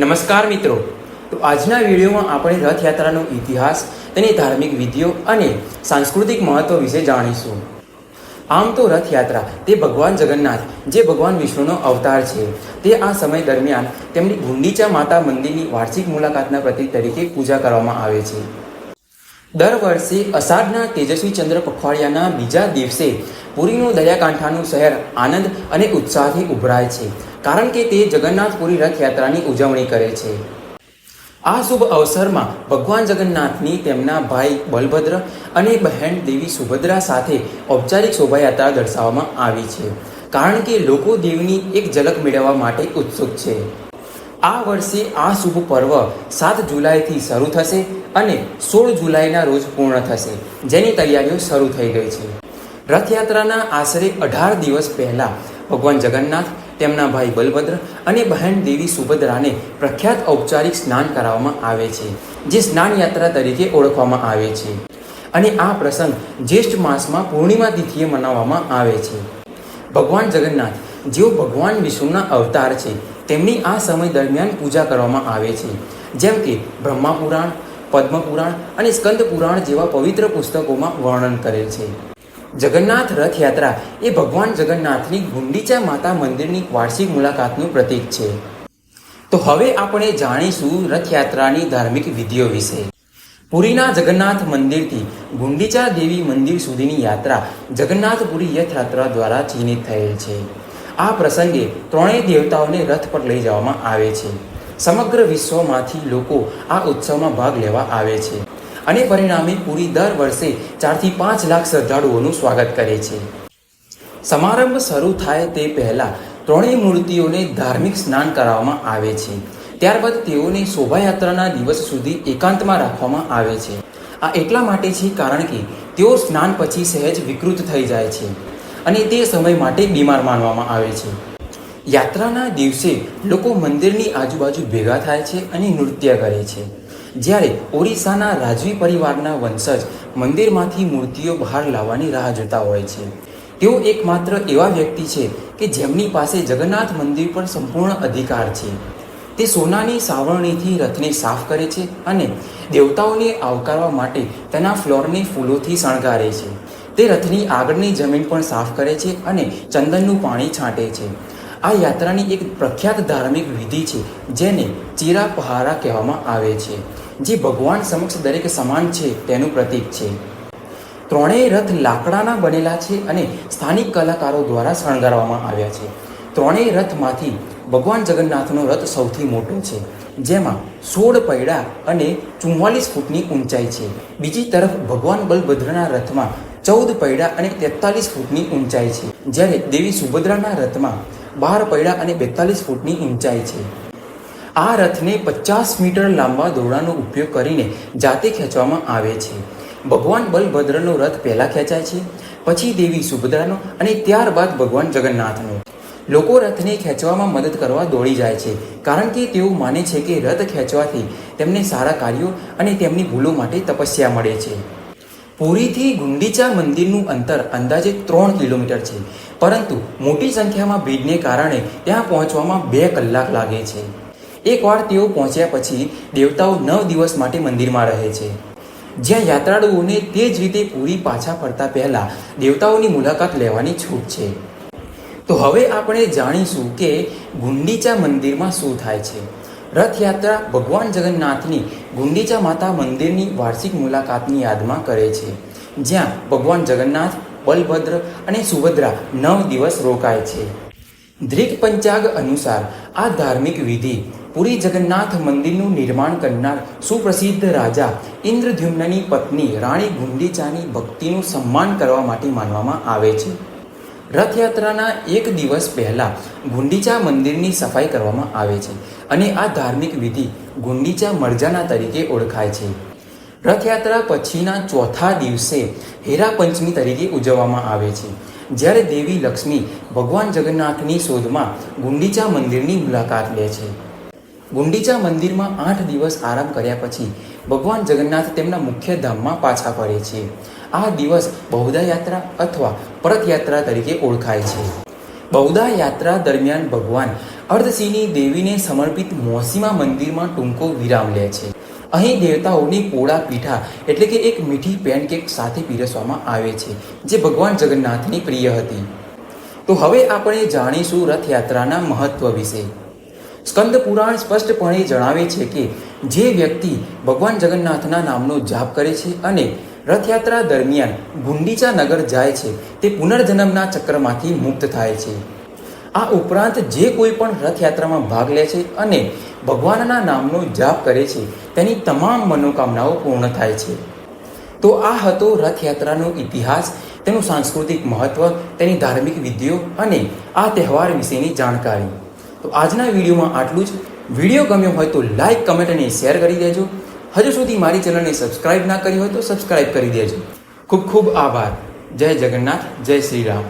નમસ્કાર મિત્રો. તો આજના વિડીયોમાં આપણે રથયાત્રાનો ઇતિહાસ, તેની ધાર્મિક વિધિઓ અને સાંસ્કૃતિક મહત્વ વિશે જાણીશું. આમ તો રથયાત્રા તે ભગવાન જગન્નાથ, જે ભગવાન વિષ્ણુનો અવતાર છે, તે આ સમય દરમિયાન તેમની ગુંડીચા માતા મંદિરની વાર્ષિક મુલાકાતના પ્રતિક તરીકે પૂજા કરવામાં આવે છે. દર વર્ષે અષાઢના તેજસ્વી ચંદ્ર પખવાડિયાના બીજા દિવસે પુરીનું દરિયાકાંઠાનું શહેર આનંદ અને ઉત્સાહથી ઉભરાય છે. કારણ કે તે જગન્નાથપુરી રથયાત્રાની ઉજવણી કરે છે. આ શુભ અવસરમાં ભગવાન જગન્નાથની તેમના ભાઈ બલભદ્ર અને બહેન દેવી સુભદ્રા સાથે ઔપચારિક શોભાયાત્રા દર્શાવવામાં આવી છે. કારણ કે લોકો દેવની એક ઝલક મેળવવા માટે ઉત્સુક છે. આ વર્ષે આ શુભ પર્વ સાત જુલાઈથી શરૂ થશે અને સોળ જુલાઈના રોજ પૂર્ણ થશે, જેની તૈયારીઓ શરૂ થઈ ગઈ છે. રથયાત્રાના આશરે અઢાર દિવસ પહેલાં ભગવાન જગન્નાથ તેમના ભાઈ બલભદ્ર અને બહેન દેવી સુભદ્રાને પ્રખ્યાત ઔપચારિક સ્નાન કરાવવામાં આવે છે, જે સ્નાન યાત્રા તરીકે ઓળખવામાં આવે છે. અને આ પ્રસંગ જ્યેષ્ઠ માસમાં પૂર્ણિમા તિથિએ મનાવવામાં આવે છે. ભગવાન જગન્નાથ જેઓ ભગવાન વિષ્ણુના અવતાર છે, તેમની આ સમય દરમિયાન પૂજા કરવામાં આવે છે. જેમ કે બ્રહ્મા પુરાણ પદ્મ પુરાણ અને સ્કંદ પુરાણ જેવા પવિત્ર પુસ્તકોમાં વર્ણન કરેલ છે. જગન્નાથ રથયાત્રા એ ભગવાન જગન્નાથની ગુંડીચા માતા મંદિરની વાર્ષિક મુલાકાતનું પ્રતીક છે. તો હવે આપણે જાણીશું રથયાત્રાની ધાર્મિક વિધિઓ વિશે. પુરીના જગન્નાથ મંદિરથી ગુંડીચા દેવી મંદિર સુધીની યાત્રા જગન્નાથપુરી રથયાત્રા દ્વારા ચિહ્નિત થયેલ છે. આ પ્રસંગે ત્રણેય દેવતાઓને રથ પર લઈ જવામાં આવે છે. સમગ્ર વિશ્વમાંથી લોકો આ ઉત્સવમાં ભાગ લેવા આવે છે. અને પરિણામે પુરી દર વર્ષે ચારથી પાંચ લાખ શ્રદ્ધાળુઓનું સ્વાગત કરે છે. સમારંભ શરૂ થાય તે પહેલાં ત્રણેય મૂર્તિઓને ધાર્મિક સ્નાન કરાવવામાં આવે છે. ત્યારબાદ તેઓને શોભાયાત્રાના દિવસ સુધી એકાંતમાં રાખવામાં આવે છે. આ એટલા માટે છે કારણ કે તેઓ સ્નાન પછી સહેજ વિકૃત થઈ જાય છે અને તે સમય માટે બીમાર માનવામાં આવે છે. યાત્રાના દિવસે લોકો મંદિરની આજુબાજુ ભેગા થાય છે અને નૃત્ય કરે છે. જ્યારે ઓરિસ્સાના રાજવી પરિવારના વંશજ મંદિરમાંથી મૂર્તિઓ બહાર લાવવાની રાહ જોતા હોય છે. તેઓ એકમાત્ર એવા વ્યક્તિ છે કે જેમની પાસે જગન્નાથ મંદિર પર સંપૂર્ણ અધિકાર છે. તે સોનાની સાવરણીથી રથને સાફ કરે છે અને દેવતાઓને આવકારવા માટે તેના ફ્લોરને ફૂલોથી શણગારે છે. તે રથની આગળની જમીન પણ સાફ કરે છે અને ચંદનનું પાણી છાંટે છે. આ યાત્રાની એક પ્રખ્યાત ધાર્મિક વિધિ છે, જેને ચિરાપહારા કહેવામાં આવે છે, જે ભગવાન સમક્ષ દરેક સમાન છે, તેનું પ્રતીક છે. ત્રણેય રથ લાકડાના બનેલા છે અને સ્થાનિક કલાકારો દ્વારા શણગારવામાં આવ્યા છે. ત્રણેય રથમાંથી ભગવાન જગન્નાથનો રથ સૌથી મોટો છે, જેમાં સોળ પૈડા અને ચુમ્માલીસ ફૂટની ઊંચાઈ છે. બીજી તરફ ભગવાન બલભદ્રના રથમાં ચૌદ પૈડા અને તેતાલીસ ફૂટની ઊંચાઈ છે, જ્યારે દેવી સુભદ્રાના રથમાં બાર પૈડા અને બેતાલીસ ફૂટની ઊંચાઈ છે. આ રથને પચાસ મીટર લાંબા દોરડાનો ઉપયોગ કરીને જાતે ખેંચવામાં આવે છે. ભગવાન બલભદ્રનો રથ પહેલાં ખેંચાય છે, પછી દેવી સુભદ્રાનો અને ત્યારબાદ ભગવાન જગન્નાથનો. લોકો રથને ખેંચવામાં મદદ કરવા દોડી જાય છે, કારણ કે તેઓ માને છે કે રથ ખેંચવાથી તેમને સારા કાર્યો અને તેમની ભૂલો માટે તપસ્યા મળે છે. પુરીથી ગુંડીચા મંદિરનું અંતર અંદાજે ત્રણ કિલોમીટર છે. પરંતુ મોટી સંખ્યામાં ભીડને કારણે ત્યાં પહોંચવામાં બે કલાક લાગે છે. એકવાર તેઓ પહોંચ્યા પછી દેવતાઓ નવ દિવસ માટે મંદિરમાં રહે છે. જ્યાં યાત્રાળુઓને તે જ રીતે પૂરી પાછા ફરતા પહેલા દેવતાઓની મુલાકાત લેવાની છૂટ છે. તો હવે આપણે જાણીશું કે ગુંડીચા મંદિરમાં શું થાય છે. રથયાત્રા ભગવાન જગન્નાથની ગુંડીચા માતા મંદિરની વાર્ષિક મુલાકાતની યાદમાં કરે છે. જ્યાં ભગવાન જગન્નાથ બલભદ્ર અને સુભદ્રા નવ દિવસ રોકાય છે. દ્રિક પંચાગ અનુસાર આ ધાર્મિક વિધિ પુરી જગન્નાથ મંદિરનું નિર્માણ કરનાર સુપ્રસિદ્ધ રાજા ઇન્દ્રદ્યુમ્નની પત્ની રાણી ગુંડીચાની ભક્તિનું સન્માન કરવા માટે માનવામાં આવે છે. રથયાત્રાના એક દિવસ પહેલાં ગુંડીચા મંદિરની સફાઈ કરવામાં આવે છે અને આ ધાર્મિક વિધિ ગુંડીચા મરજાના તરીકે ઓળખાય છે. રથયાત્રા પછીના ચોથા દિવસે હેરા પંચમી તરીકે ઉજવવામાં આવે છે. જ્યારે દેવી લક્ષ્મી ભગવાન જગન્નાથની શોધમાં ગુંડીચા મંદિરની મુલાકાત લે છે. ગુંડીચા મંદિરમાં આઠ દિવસ આરામ કર્યા પછી ભગવાન જગન્નાથ તેમના મુખ્ય ધામમાં પાછા ફરે છે. આ દિવસ બહુદા યાત્રા અથવા પરતયાત્રા તરીકે ઓળખાય છે. બહુદા યાત્રા દરમિયાન ભગવાન અર્ધસિંહની દેવીને સમર્પિત મોસીમા મંદિરમાં ટૂંકો વિરામ લે છે. અહીં દેવતાઓની પોળા પીઠા એટલે કે એક મીઠી પેનકેક સાથે પીરસવામાં આવે છે, જે ભગવાન જગન્નાથની પ્રિય હતી. તો હવે આપણે જાણીશું રથયાત્રાના મહત્વ વિશે. સ્કંદ પુરાણ સ્પષ્ટપણે જણાવે છે કે જે વ્યક્તિ ભગવાન જગન્નાથના નામનો જાપ કરે છે અને રથયાત્રા દરમિયાન ગુંડીચા નગર જાય છે, તે પુનર્જન્મના ચક્રમાંથી મુક્ત થાય છે. આ ઉપરાંત જે કોઈ પણ રથયાત્રામાં ભાગ લે છે અને ભગવાનના નામનો જાપ કરે છે, તેની તમામ મનોકામનાઓ પૂર્ણ થાય છે. તો આ હતો રથયાત્રાનો ઇતિહાસ, તેનું સાંસ્કૃતિક મહત્વ, તેની ધાર્મિક વિધિઓ અને આ તહેવાર વિશેની જાણકારી. તો આજના વિડીયોમાં આટલું જ. વીડિયો ગમ્યો હોય તો લાઇક કમેન્ટ અને શેર કરી દેજો. હજુ સુધી મારી ચેનલને સબસ્ક્રાઇબ ના કરી હોય તો સબસ્ક્રાઇબ કરી દેજો. ખૂબ ખૂબ આભાર. જય જગન્નાથ, જય શ્રી રામ.